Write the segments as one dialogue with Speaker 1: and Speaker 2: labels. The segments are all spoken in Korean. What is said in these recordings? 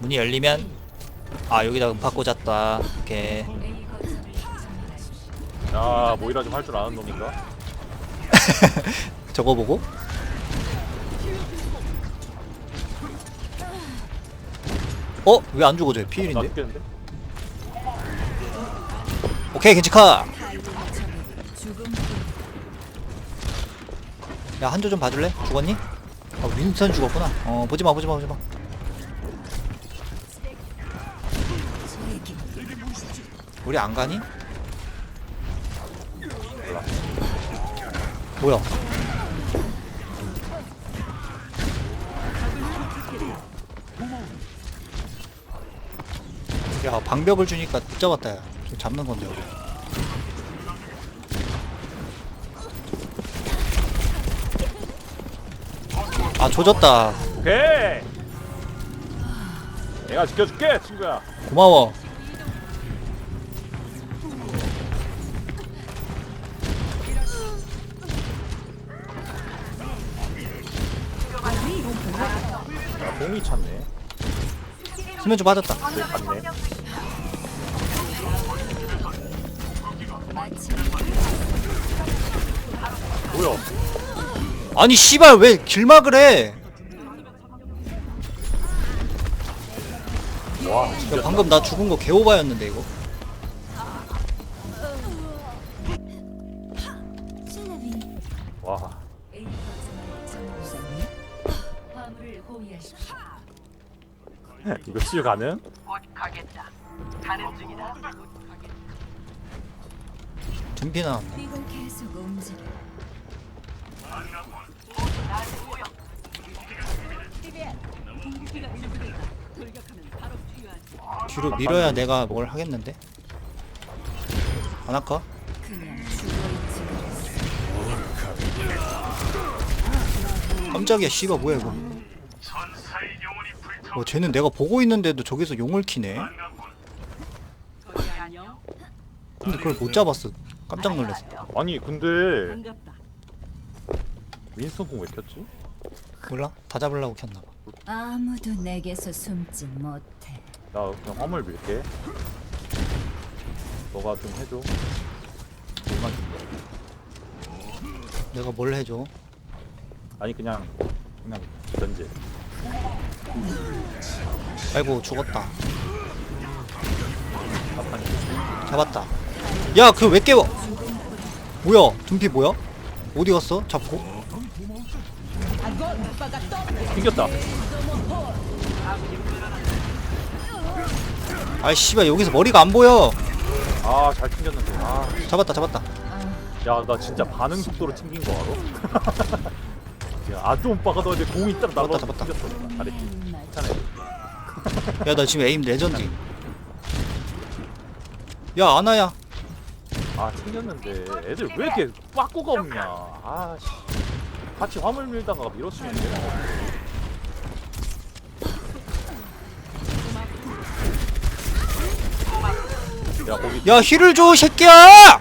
Speaker 1: 문이 열리면 아 여기다 음파 꽂았다 오케이
Speaker 2: 야 모이라 좀 할 줄 아는 놈인가?
Speaker 1: 저거 보고 어? 왜 안 죽어져?
Speaker 2: 나
Speaker 1: 피일인데?
Speaker 2: 죽겠는데?
Speaker 1: 오케이 괜찮카 야 한조 좀 봐줄래? 죽었니? 아 윈선 죽었구나 어 보지마 보지마 보지마 우리 안 가니?
Speaker 2: 몰라.
Speaker 1: 뭐야 야 방벽을 주니까 붙잡았다 야 좀 잡는 건데 우리 아 조졌다
Speaker 2: 오케이. 내가 지켜줄게 친구야.
Speaker 1: 고마워
Speaker 2: 공이 찼네.
Speaker 1: 수면 좀 빠졌다
Speaker 2: 네, 갔네. 뭐야?
Speaker 1: 아니 씨발 왜 길막을 해
Speaker 2: 와
Speaker 1: 야, 방금 나 죽은 거 개오바였는데 이거
Speaker 3: 화물을 호위하십시오.
Speaker 2: 이거 치유 가능?
Speaker 1: 둠피 나왔네
Speaker 3: 이건 계속 움직여.
Speaker 1: 뒤로 밀어야 내가 뭘 하겠는데 안 할까?
Speaker 3: 그냥 죽어있지 그랬어.
Speaker 1: 깜짝이야 씨발 뭐야 이거 어 쟤는 내가 보고 있는데도 저기서 용을 키네 근데 그걸 못 잡았어 깜짝 놀랐어
Speaker 2: 아니 근데 윈스턴 공왜 켰지?
Speaker 1: 몰라? 다 잡으려고 켰나봐
Speaker 3: 아무도 내게서 숨지 못해.
Speaker 2: 나 그냥 화물 밀게. 너가 좀 해줘. 물만 좀.
Speaker 1: 내가 뭘 해줘
Speaker 2: 아니 그냥 그냥 던지.
Speaker 1: 아이고 죽었다. 잡았다 야 그 왜 깨워 뭐야 둠피 뭐야? 어디 갔어? 잡고?
Speaker 2: 튕겼다.
Speaker 1: 아이 씨발 여기서 머리가 안 보여
Speaker 2: 아 잘 튕겼는데. 아.
Speaker 1: 잡았다 잡았다
Speaker 2: 야 나 진짜 반응 속도로 튕긴 거 알아? 야 아주 오빠가 너 이제 공이 따라 날라
Speaker 1: 잡았다, 잡았다.
Speaker 2: 잘했지. 괜찮아.
Speaker 1: 야 나 지금 에임 레전드 야 아나야
Speaker 2: 아 튕겼는데 애들 왜 이렇게 빠꾸가 없냐. 아 씨. 같이 화물 밀다가 밀었으면 거. 야 거기
Speaker 1: 야 힐을 줘 새끼야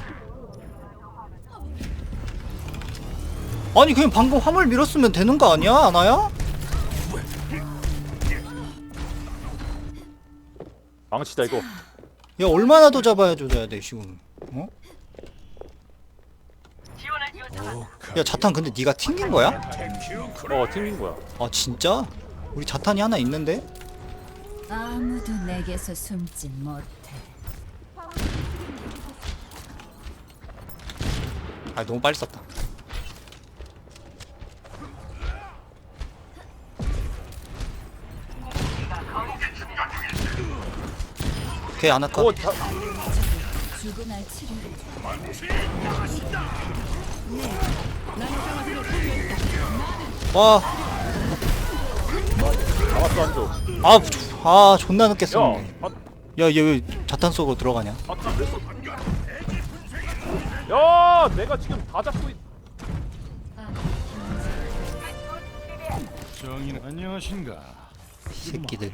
Speaker 1: 아니 그냥 방금 화물 밀었으면 되는 거 아니야 아나야?
Speaker 2: 망치다 이거.
Speaker 1: 야 얼마나 더 잡아야 줘야 돼 지금 어? 야 자탄 근데 네가 튕긴 거야?
Speaker 2: 어 튕긴 거야.
Speaker 1: 아 진짜? 우리 자탄이 하나 있는데?
Speaker 3: 아무도 내게서 숨지 못해.
Speaker 1: 아 너무 빨리 썼다 오케이 안 할까?
Speaker 2: 오
Speaker 3: 치료를
Speaker 1: 와,
Speaker 2: 잡았어 한조.
Speaker 1: 아, 아 존나 늦게
Speaker 2: 야,
Speaker 1: 썼네
Speaker 2: 아,
Speaker 1: 야얘 왜 자탄 속으로 들어가냐
Speaker 2: 아, 야, 내가 지금 다 잡고 있.
Speaker 4: 정인 안녕하신가?
Speaker 1: 새끼들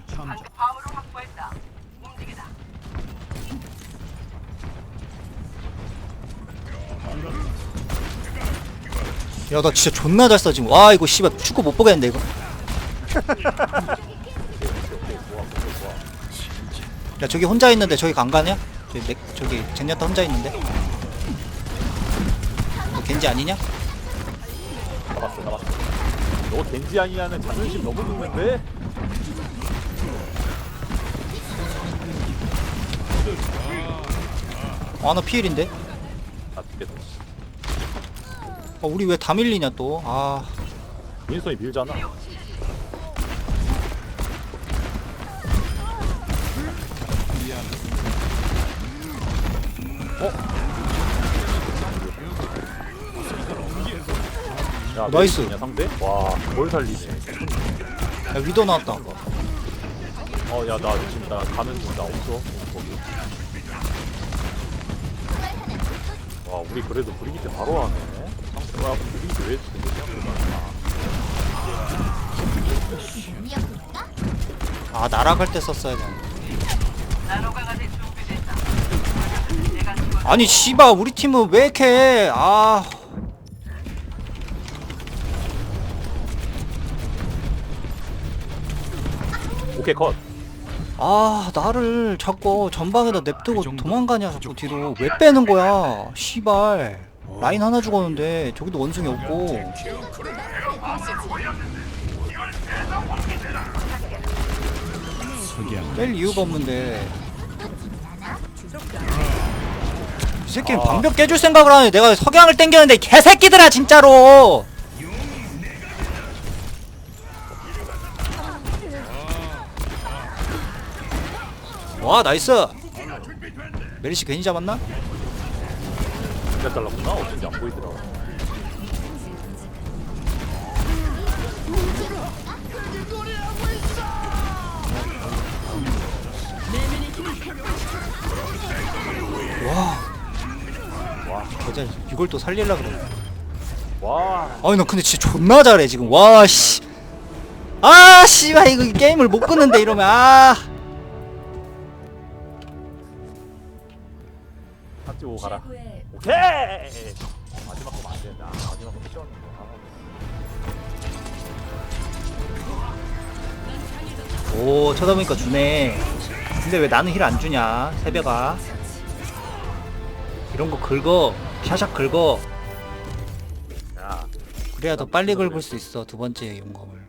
Speaker 1: 야 나 진짜 존나 잘 써 지금 와 이거 씨발 축구 못 보겠는데 이거 야 저기 혼자 있는데 저기 간 가냐? 저기 맥 저기 젠야타 혼자 있는데. 너 겐지 아니냐?
Speaker 2: 잡았어 잡았어 너 겐지 아니냐는 자존심 너무 긁는데?
Speaker 1: 아나 피일인데.
Speaker 2: 아 죽겠다
Speaker 1: 어 우리 왜 다 밀리냐 또. 아
Speaker 2: 윈스턴이 밀잖아 어? 야,
Speaker 1: 나이스.
Speaker 2: 야 상대? 와, 뭘 살리네.
Speaker 1: 야, 위도 나왔다.
Speaker 2: 어, 야, 나 지금 나 가는 중, 나 없어. 거기. 와, 우리 그래도 브리기트 바로 하네.
Speaker 1: 아 날아갈 때 썼어야 돼. 아니 씨바 우리 팀은 왜 이렇게 아.
Speaker 2: 오케이, 컷.
Speaker 1: 아 나를 자꾸 전방에다 냅두고 도망가냐 자꾸 뒤로. 왜 빼는 거야 씨발 라인 하나 죽었는데 저기도 원숭이 없고 뺄 이유가 없는데 이 새끼는
Speaker 2: 아.
Speaker 1: 방벽 깨줄 생각을 하네 내가 석양을 땡겼는데 개새끼들아 진짜로 와 나이스 메리시 괜히 잡았나?
Speaker 2: 진짜 잘랐구나. 어쩐지 안 보이더라.
Speaker 1: 와. 와, 여자 이걸 또 살릴라 그래.
Speaker 2: 와,
Speaker 1: 아니 나 근데 진짜 존나 잘해 지금. 와 씨. 아 씨발 이거 게임을 못 끊는데 이러면 아.
Speaker 2: 오고 가라. 오케이! 마지막 거면 안 된다. 마지막 거. 아.
Speaker 1: 오 쳐다보니까 주네. 근데 왜 나는 힐 안 주냐? 새벽아. 이런 거 긁어. 샤샥 긁어.
Speaker 2: 야,
Speaker 1: 그래야 더 빨리 긁을 수 있어 두 번째 용검을.